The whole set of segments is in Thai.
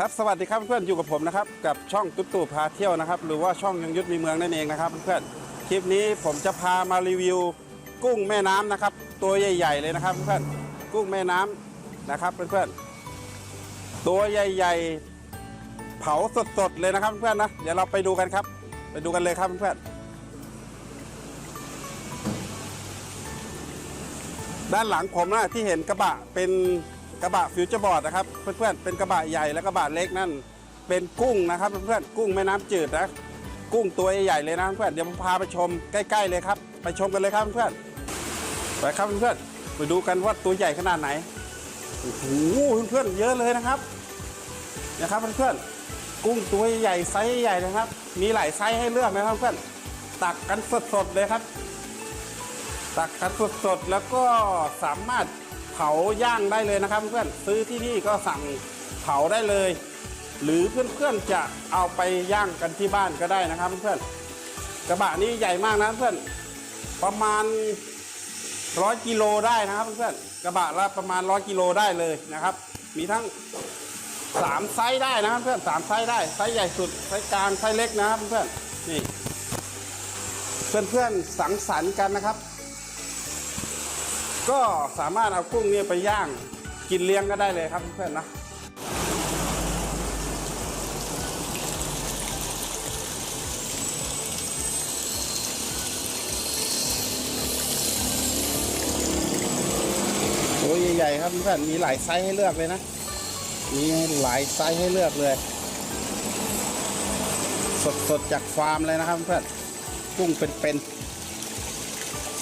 ครับสวัสดีครับเพื่อนอยู่กับผมนะครับกับช่องตุ๊ตู่พาเที่ยวนะครับ หรือว่าช่องยังยุทธมีเมืองนั่นเองนะครับเพื่อนคลิปนี้ผมจะพามารีวิว กุ้งแม่น้ำนะครับ ตัวใหญ่ ๆ เลยนะครับเพื่อนกุ้งแม่น้ำนะครับเพื่อนๆตัวใหญ่ ๆ เผาสดๆเลยนะครับเพื่อนๆนะเดี๋ยวเราไปดูกันครับ ไปดูกันเลยครับเพื่อนๆด้านหลังผมนะที่เห็นกระบะเป็น กระบะฟิวเจอร์บอร์ดนะครับเพื่อนๆเป็นกระบะใหญ่และกระบะเล็กนั่น เป็นกุ้งนะครับเพื่อนๆกุ้งแม่น้ำจืดนะกุ้งตัวใหญ่เลยนะเพื่อนเดี๋ยวผมพาไปชมใกล้ ๆเลยครับ ไปชมกันเลยครับเพื่อนไปครับเพื่อนๆไปดูกันว่าตัวใหญ่ขนาดไหนโอ้โหเพื่อนๆเยอะเลยนะครับนะครับเพื่อนๆกุ้งตัวใหญ่ไซส์ใหญ่นะครับ มีหลายไซส์ให้เลือกนะครับเพื่อนตักกันสดๆเลยครับ ตักกันสดๆแล้วก็สามารถ เผาย่างได้เลยนะครับ เพื่อนซื้อที่นี่ก็สั่งเผาได้เลย หรือเพื่อนๆจะเอาไปย่างกันที่บ้านก็ได้นะครับ เพื่อนกระบะนี้ใหญ่มากนะเพื่อนประมาณร้อยกิโลได้นะครับเพื่อนกระบะละประมาณร้อยกิโลได้เลยนะครับ มีทั้งสามไซส์ได้นะครับเพื่อนสามไซส์ได้ไซส์ใหญ่สุดไซส์กลางไซส์เล็กนะครับเพื่อนนี่เพื่อนๆสังสรรค์กันนะครับ ก็สามารถเอากุ้งเนี่ยไปย่างกินเลี้ยงก็ได้เลยครับเพื่อนๆนะตัวใหญ่ๆครับเพื่อนมีหลายไซส์ให้เลือกเลยนะ มีหลายไซส์ให้เลือกเลย สดๆจากฟาร์มเลยนะครับเพื่อนกุ้งเป็นๆ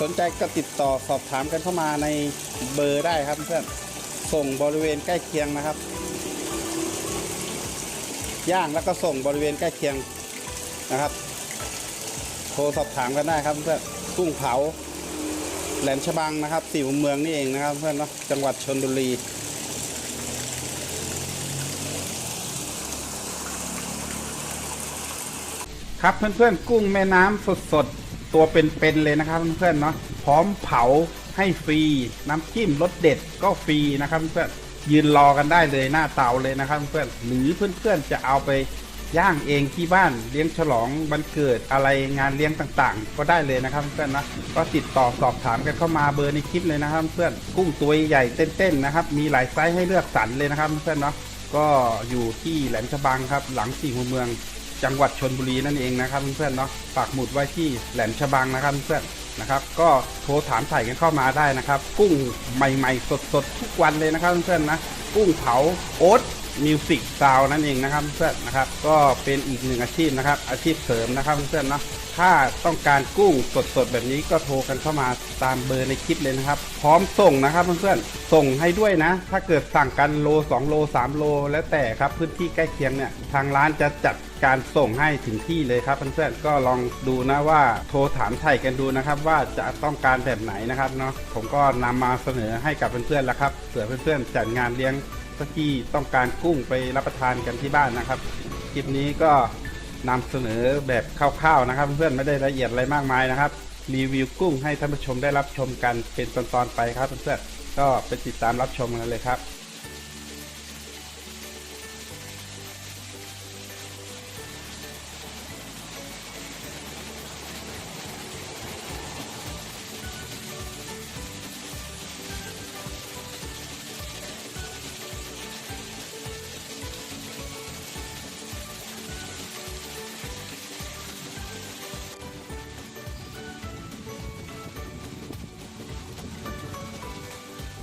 สนใจก็ติดต่อสอบถามกันเข้ามาในเบอร์ได้ครับเพื่อนส่งบริเวณใกล้เคียงนะครับ ย่างแล้วก็ส่งบริเวณใกล้เคียงนะครับ โทรสอบถามกันได้ครับเพื่อนกุ้งเผา แหลมฉบังนะครับสี่มุมเมืองนี่เองนะครับเพื่อนเนาะจังหวัดชนบุรีครับเพื่อนๆกุ้งแม่น้ำสดๆ ตัวเป็นๆเลยนะครับเพื่อนๆเนาะพร้อมเผาให้ฟรี น้ำจิ้มรสเด็ดก็ฟรีนะครับเพื่อนยืนรอกันได้เลยหน้าเตาเลยนะครับเพื่อนหรือเพื่อนๆจะเอาไปย่างเองที่บ้านเลี้ยงฉลองวันเกิดอะไรงานเลี้ยงต่างๆ ก็ได้เลยนะครับเพื่อนนะก็ติดต่อสอบถามกันเข้ามาเบอร์ในคลิปเลยนะครับเพื่อนกุ้งตัวใหญ่เต้นๆนะครับ มีหลายไซส์ให้เลือกสรรเลยนะครับเพื่อนเนาะก็อยู่ที่แหลมฉบังครับ หลังสี่หัวเมือง จังหวัดชนบุรีนั่นเองนะครับเพื่อนๆเนาะปักหมุดไว้ที่แหลมฉบังนะครับเพื่อนนะครับ ก็โทรถามถ่ายกันเข้ามาได้นะครับ กุ้งใหม่ๆ สดๆ ทุกวันเลยนะครับเพื่อนๆนะกุ้งเผาโอ๊ตมิวสิกซาวนั่นเองนะครับเพื่อนนะครับ ก็เป็นอีกหนึ่งอาชีพนะครับ อาชีพเสริมนะครับเพื่อนๆเนาะ ถ้าต้องการกุ้งสดๆแบบนี้ก็โทรกันเข้ามาตามเบอร์ในคลิปเลยนะครับ พร้อมส่งนะครับเพื่อนๆส่งให้ด้วยนะ ถ้าเกิดสั่งกันโล 2 โล 3 โล แล้วแต่ครับพื้นที่ใกล้เคียงเนี่ยทางร้านจะจัดการส่งให้ถึงที่เลยครับเพื่อนๆก็ลองดูนะว่าโทรถามไถ่กันดูนะครับ ว่าจะต้องการแบบไหนนะครับเนาะผมก็นำมาเสนอให้กับเพื่อนๆแล้วครับเผื่อเพื่อนๆจัดงานเลี้ยงสักที่ต้องการกุ้งไปรับประทานกันที่บ้านนะครับคลิปนี้ก็ นำเสนอแบบคร่าวๆนะครับ เพื่อนๆไม่ได้ละเอียดอะไรมากมายนะครับ รีวิวกุ้งให้ท่านผู้ชมได้รับชมกันเป็นตอนๆไปครับเพื่อนๆก็ไปติดตามรับชมกันเลยครับ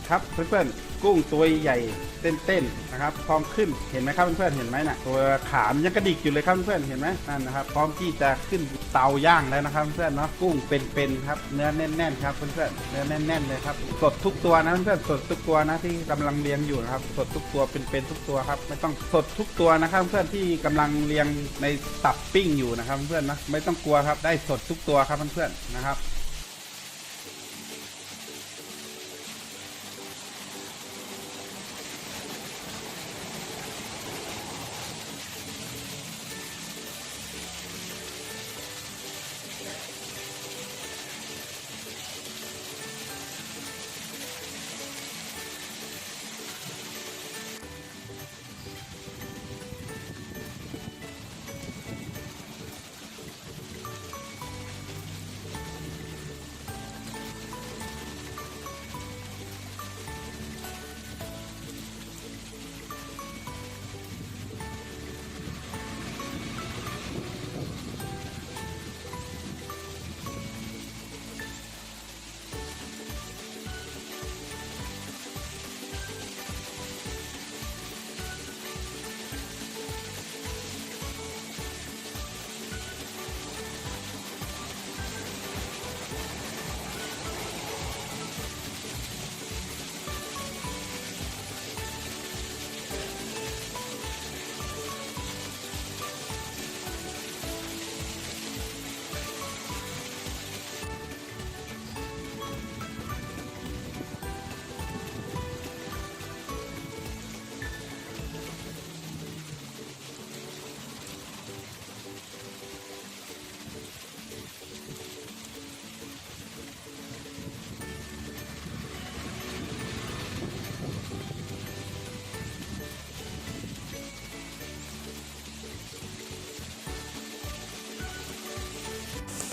ครับเพื่อนๆกุ้งตัวใหญ่เต้นๆนะครับพร้อมขึ้นเห็นไหมครับเพื่อนๆเห็นไหมนะตัวขามยังกระดิกอยู่เลยครับเพื่อนๆเห็นไหมนั่นนะครับพร้อมที่จะขึ้นเตาย่างแล้วนะครับเพื่อนๆเนาะกุ้งเป็นๆครับเนื้อแน่นๆครับเพื่อนๆเนื้อแน่นๆเลยครับสดทุกตัวนะเพื่อนๆสดทุกตัวนะที่กำลังเลี้ยงอยู่นะครับสดทุกตัวเป็นๆทุกตัวครับไม่ต้องสดทุกตัวนะครับเพื่อนที่กำลังเลี้ยงในตับปิ้งอยู่นะครับเพื่อนๆนะไม่ต้องกลัวครับได้สดทุกตัวครับเพื่อนๆนะครับ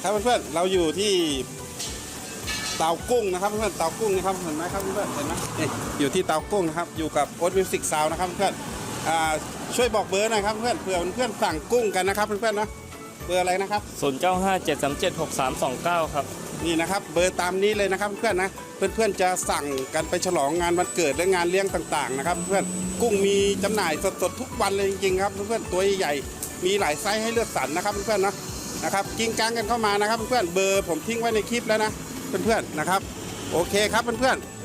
ครับเพื่อนๆเราอยู่ที่เตากุ้งนะครับเพื่อนๆเตากุ้งนะครับเห็นไหมครับเพื่อนๆเห็นไหมนี่อยู่ที่เตากุ้งนะครับอยู่กับโอ๊ตมิวสิกซาวนะครับเพื่อนๆอ่าช่วยบอกเบอร์หน่อยครับเพื่อนเผื่อเพื่อนๆสั่งกุ้งกันนะครับเพื่อนๆเนาะเบอร์อะไรนะครับ0957376329 ครับนี่นะครับ เบอร์ตามนี้เลยนะครับเพื่อนๆนะเพื่อนๆจะสั่งกันไปฉลองงานวันเกิดและงานเลี้ยงต่างๆนะครับเพื่อนกุ้งมีจำหน่ายสดๆทุกวันเลยจริงๆครับเพื่อนๆตัวใหญ่ๆมีหลายไซส์ให้เลือกสรรนะครับเพื่อนๆเนาะ นะครับกิ้งกังกันเข้ามานะครับเพื่อนๆเบอร์ผมทิ้งไว้ในคลิปแล้วนะเพื่อนๆนะครับ โอเคครับเพื่อนๆ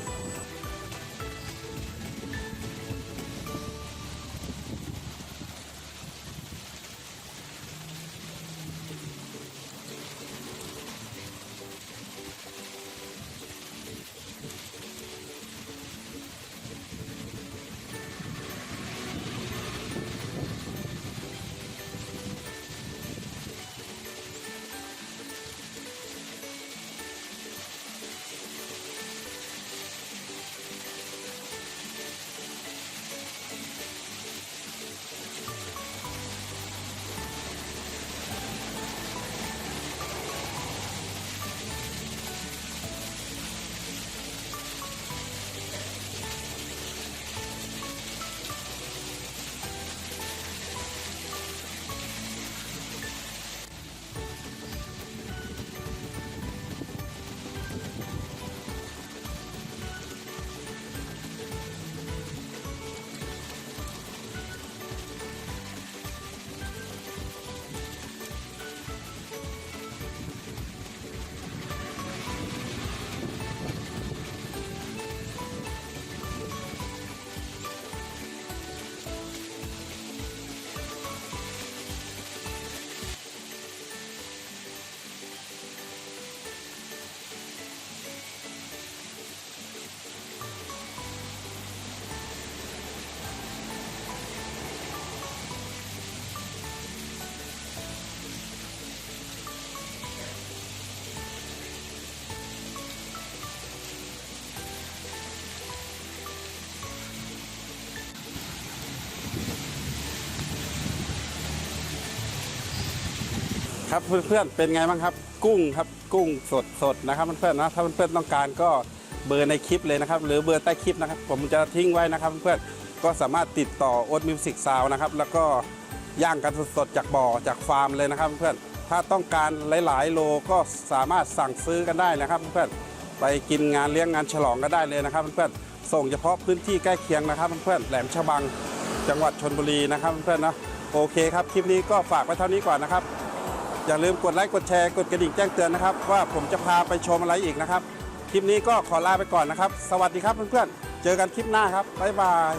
ครับเพื่อนๆเป็นไงบ้างครับ กุ้งครับกุ้งสดสดนะครับเพื่อนๆนะถ้าเพื่อนๆต้องการก็เบอร์ในคลิปเลยนะครับ หรือเบอร์ใต้คลิปนะครับ ผมจะทิ้งไว้นะครับเพื่อนๆก็สามารถติดต่อโอ๊ตมิวสิกซาวนะครับ แล้วก็ย่างกันสดๆจากบ่อจากฟาร์มเลยนะครับ เพื่อนๆถ้าต้องการหลาย ๆ โลก็สามารถสั่งซื้อกันได้นะครับ เพื่อนๆไปกินงานเลี้ยงงานฉลองก็ได้เลยนะครับเพื่อนๆส่งเฉพาะพื้นที่ใกล้เคียงนะครับเพื่อนๆแหลมฉบังจังหวัดชนบุรีนะครับเพื่อนๆนะโอเคครับคลิปนี้ก็ฝากไว้เท่านี้ก่อนนะครับ อย่าลืมกดไลค์กดแชร์กดกระดิ่งแจ้งเตือนนะครับ ว่าผมจะพาไปชมอะไรอีกนะครับ คลิปนี้ก็ขอลาไปก่อนนะครับ สวัสดีครับเพื่อนๆเจอกันคลิปหน้าครับบ๊ายบาย